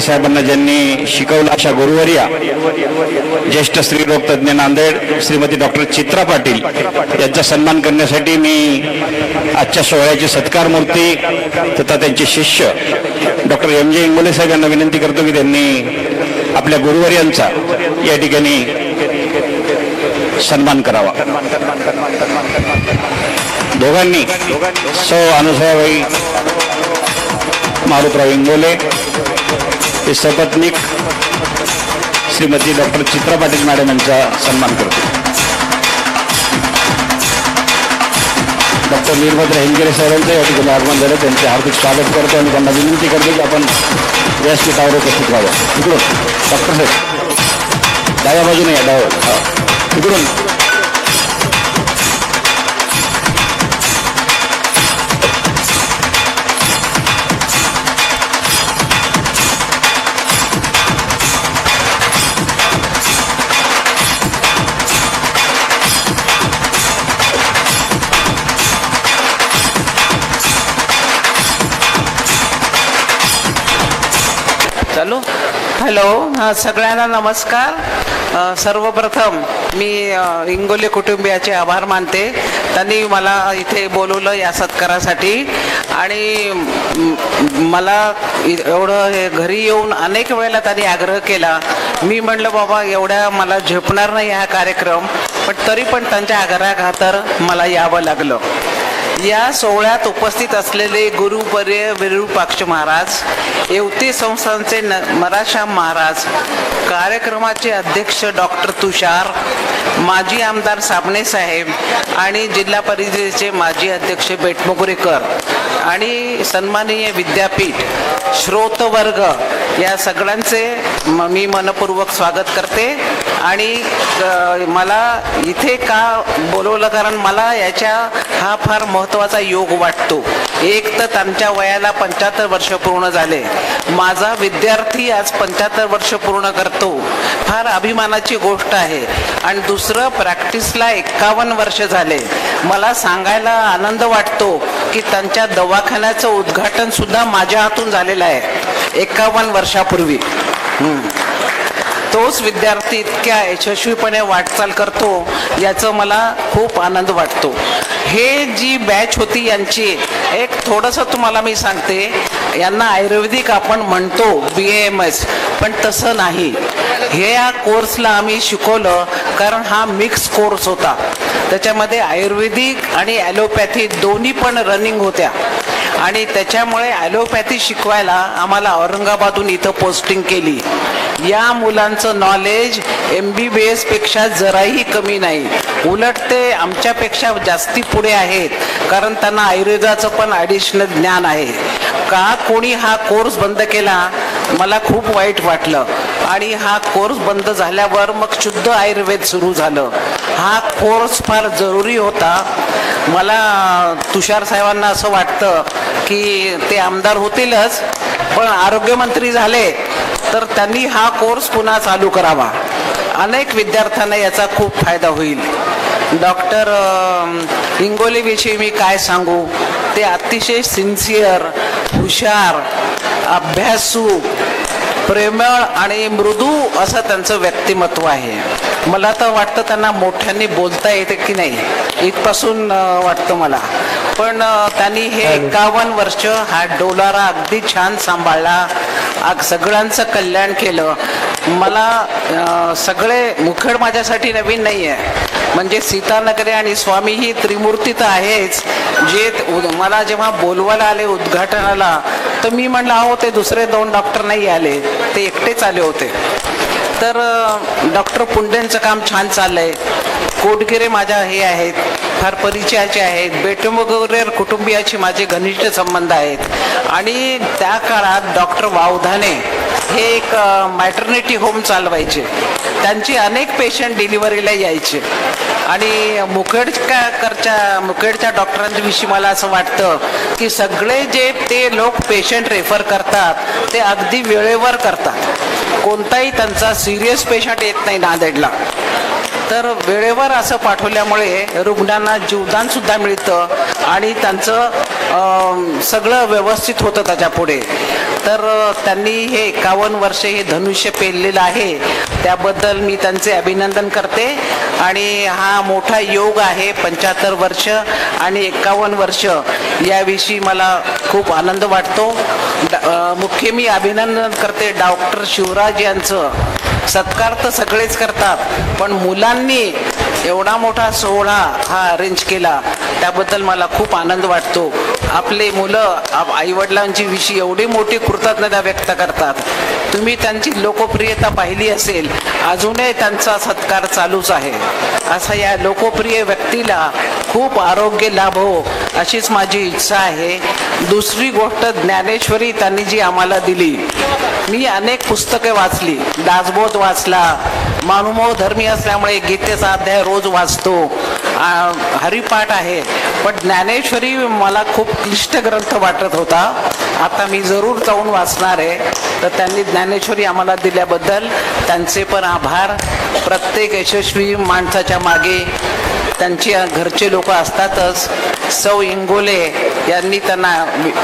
साहेबांना ज्यांनी शिकवलं अशा गुरुवर्या ज्येष्ठ स्त्रीरोग तज्ज्ञ नांदेड श्रीमती डॉक्टर चित्रा पाटील यांचा सन्मान करण्यासाठी मी आजच्या सोहळ्याची सत्कार मूर्ती तथा त्यांचे शिष्य डॉक्टर एम जे इंगोले साहेब यांना विनंती करतो की त्यांनी आपल्या गुरुवर्यांचा या ठिकाणी सन्मान करावा. दोघांनी सौ अनुसयाबाई मारुतराव इंगोले हे सपत्नीक श्रीमती डॉक्टर चित्रा पाटील मॅडम यांचा सन्मान करतो. डॉक्टर वीरभद्र हेंगेरे साहेबांचं या ठिकाणी आगमन झालं. त्यांचे हार्दिक स्वागत करतो आणि त्यांना विनंती करतो की आपण व्यासपीठावर उपस्थित व्हावं. इकडून डॉक्टर साहेब डाव्या बाजूने या डाव्या हा. चालू हॅलो सगळ्यांना नमस्कार. सर्वप्रथम मी इंगोले कुटुंबियाचे आभार मानते. त्यांनी मला इथे बोलवलं या सत्कारासाठी. आणि मला एवढं हे घरी येऊन अनेक वेळेला त्यांनी आग्रह केला. मी म्हणलं बाबा एवढ्या मला झेपणार नाही हा कार्यक्रम पण तरी पण त्यांच्या आग्रहाखातर मला यावं लागलं. या सोहळ्यात उपस्थित असलेले गुरुपर्य विरूपाक्ष महाराज येवती संस्थांचे न मराशाम महाराज कार्यक्रमाचे अध्यक्ष डॉक्टर तुषार माजी आमदार साबणे साहेब आणि जिल्हा परिषदेचे माजी अध्यक्ष बेटमुगरेकर आणि सन्माननीय विद्यापीठ श्रोतवर्ग या सगळ्यांचे म- मी मनपूर्वक स्वागत करते आणि मला इथे का बोलवलं कारण मला याच्या हा फार महत्त्वाचा योग वाटतो. एक तर त्यांच्या वयाला पंच्याहत्तर वर्ष पूर्ण झाले. माझा विद्यार्थी आज पंच्याहत्तर वर्ष पूर्ण करतो. फार अभिमानाची गोष्ट आहे. आणि दुसरं प्रॅक्टिसला एक्कावन्न वर्ष झाले. मला सांगायला आनंद वाटतो की त्यांच्या दवाखान्याचं उद्घाटन सुद्धा माझ्या हातून झालेलं आहे. एकावन्न वर्षापूर्वी. तोच विद्यार्थी इतक्या यशस्वीपणे वाटचाल करतो याचं मला खूप आनंद वाटतो. हे जी बॅच होती यांची एक थोडंसं तुम्हाला मी सांगते यांना आयुर्वेदिक आपण म्हणतो बी एम एस पण तसं नाही. हे या कोर्सला आम्ही शिकवलं कारण हा मिक्स कोर्स होता. त्याच्यामध्ये आयुर्वेदिक आणि ॲलोपॅथी दोन्ही पण रनिंग होत्या. आणि त्याच्यामुळे ॲलोपॅथी शिकवायला आम्हाला औरंगाबादहून इथं पोस्टिंग केली. या मुलांचं नॉलेज एम बी बी एसपेक्षा जराही कमी नाही. उलट ते आमच्यापेक्षा जास्ती पुढे आहेत कारण त्यांना आयुर्वेदाचं पण ॲडिशनल ज्ञान आहे. का कोणी हा कोर्स बंद केला? मला खूप वाईट वाटलं. आणि हा कोर्स बंद झाल्यावर मग शुद्ध आयुर्वेद सुरू झालं. हा कोर्स फार जरुरी होता. मला तुषार साहेबांना असं वाटतं की ते आमदार होतीलच पण आरोग्यमंत्री झाले तर त्यांनी हा कोर्स पुन्हा चालू करावा. अनेक विद्यार्थ्यांना याचा खूप फायदा होईल. डॉक्टर हिंगोलीविषयी मी काय सांगू? ते अतिशय सिन्सिअर हुशार अभ्यासू प्रेमळ आणि मृदू असं त्यांचं व्यक्तिमत्व आहे. मला तर वाटतं त्यांना मोठ्यांनी बोलता येते की नाही. इथपासून वाटतं मला. पण त्यांनी हे एकावन्न वर्ष हा डोलारा अगदी छान सांभाळला. सगळ्यांचं कल्याण केलं. मला सगळे मुखेड माझ्यासाठी नवीन नाही आहे म्हणजे सीतानगरे आणि स्वामी ही त्रिमूर्ती तर आहेच. जे मला जेव्हा बोलवायला आले उद्घाटनाला तर मी म्हणलं अहो ते दुसरे दोन डॉक्टर नाही आले. ते एकटेच आले होते. तर डॉक्टर पुंडेंचं काम छान चाललंय. कोटगिरे माझ्या हे आहेत फार परिचयाचे आहेत बेटमुगरेर कुटुंबियाची माझे घनिष्ठ संबंध आहेत. आणि त्या काळात डॉक्टर वावधाने हे एक मॅटर्निटी होम चालवायचे. त्यांची अनेक पेशंट डिलिव्हरीला यायचे. आणि मुखेडच्या मुखेडच्या डॉक्टरांविषयी मला असं वाटतं की सगळे जे ते लोक पेशंट रेफर करतात ते अगदी वेळेवर करतात. कोणताही त्यांचा सिरियस पेशंट येत नाही नांदेडला. तर वेळेवर असं पाठवल्यामुळे रुग्णांना जीवदान सुद्धा मिळतं आणि त्यांचं सगळं व्यवस्थित होतं त्याच्या पुढे तर त्यांनी हे एकावन्न वर्ष हे धनुष्य पेललेलं आहे. त्याबद्दल मी त्यांचे अभिनंदन करते. आणि हा मोठा योग आहे पंच्याहत्तर वर्ष आणि एकावन्न वर्ष. याविषयी मला खूप आनंद वाटतो. ड- मुख्य मी अभिनंदन करते डॉक्टर शिवराज यांचं. सत्कार तर सगळेच करतात पण मुलांनी एवढा मोठा सोहळा हा अरेंज केला त्याबद्दल मला खूप आनंद वाटतो. आपले मुलं आईवडिलांची विषयी एवढी मोठी कृतज्ञता व्यक्त करतात. तुम्ही त्यांची लोकप्रियता पाहिली असेल अजूनही त्यांचा सत्कार चालूच आहे. असा या लोकप्रिय व्यक्तीला खूप आरोग्य लाभ हो अशीच माझी इच्छा आहे. दुसरी गोष्ट ज्ञानेश्वरी त्यांनी जी आम्हाला दिली. मी अनेक पुस्तके वाचली. दासबोध वाचला. मानुमोह धर्मी असल्यामुळे गीतेचा अध्याय रोज वाचतो. हरिपाठ आहे. पण ज्ञानेश्वरी मला खूप क्लिष्ट ग्रंथ वाटत होता. आता मी जरूर जाऊन वाचणार आहे. तर त्यांनी ज्ञानेश्वरी आम्हाला दिल्याबद्दल त्यांचे पण आभार. प्रत्येक यशस्वी माणसाच्या मागे त्यांची घरचे लोक असतातच. सौ इंगोले यांनी त्यांना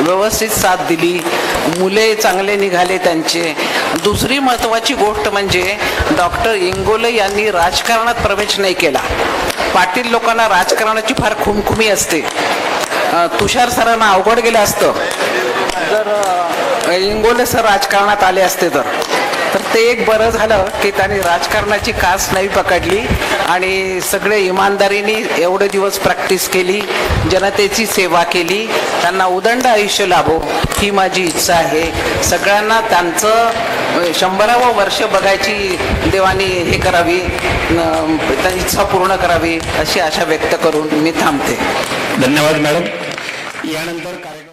व्यवस्थित साथ दिली. मुले चांगले निघाले त्यांचे. दुसरी महत्त्वाची गोष्ट म्हणजे डॉक्टर इंगोले यांनी राजकारणात प्रवेश नाही केला. पाटील लोकांना राजकारणाची फार खुमखुमी असते. तुषार सरांना अवघड गेलं असतं. जर इंगोले सर राजकारणात आले असते तर. तर ते एक बरं झालं की त्यांनी राजकारणाची कास नाही पकडली. आणि सगळे इमानदारीने एवढे दिवस प्रॅक्टिस केली जनतेची सेवा केली त्यांना उदंड आयुष्य लाभो ही माझी इच्छा आहे. सगळ्यांना त्यांचं शंभरावं वर्ष बघायची देवानी हे करावी इच्छा पूर्ण करावी अशी आशा व्यक्त करून मी थांबते. धन्यवाद मॅडम. यानंतर कार्यक्रम